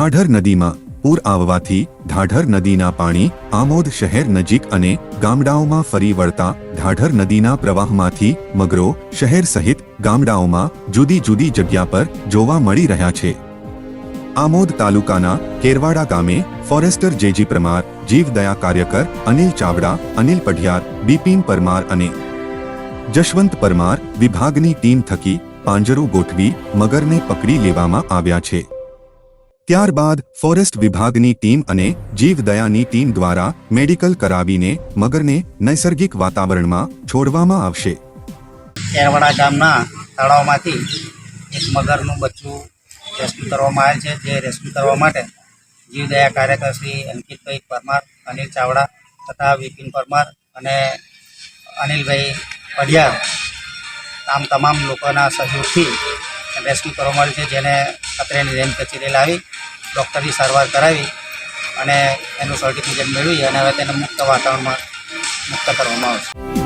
ઢાઢર નદીમાં પૂર આવવાથી ઢાઢર નદીના પાણી આમોદ શહેર નજીક અને ગામડાઓમાં ફરી વળતા ઢાઢર નદીના પ્રવાહમાંથી મગરો શહેર સહિત ગામડાઓમાં જુદી જુદી જગ્યા પર જોવા મળી રહ્યા છે. આમોદ તાલુકાના કેરવાડા ગામે ફોરેસ્ટર જેજી પરમાર જીવદયા કાર્યકર અનિલ ચાવડા, અનિલ પઢિયાર, બિપિન પરમાર અને જશવંત પરમાર વિભાગની ટીમ થકી પાંજરો ગોઠવી મગરને પકડી લેવામાં આવ્યા છે. ત્યારબાદ ફોરેસ્ટ વિભાગની ટીમ અને જીવદયાની ટીમ દ્વારા મેડિકલ કરાવીને મગરને નૈસર્ગિક વાતાવરણમાં છોડવામાં આવશે. કેરવાડા ગામના તળાવમાંથી એક મગરનું બચ્ચું રેસ્ક્યુ કરવામાં આવેલ છે, જે રેસ્ક્યુ કરવા માટે જીવદયા કાર્યકર શ્રી અંકિતભાઈ પરમાર, અનિલ ચાવડા તથા વિપિન પરમાર અને અનિલભાઈ પડિયાર આમ તમામ લોકોના સહયોગથી રેસ્ક્યુ કરવામાં આવેલ છે, જેને અત્રેની રેન્જ કચેરી લાવી ડૉક્ટરની સારવાર કરાવી અને એનું સર્ટિફિકેટ મેળવી અને હવે તેને મુક્ત વાતાવરણમાં મુક્ત કરવામાં આવશે.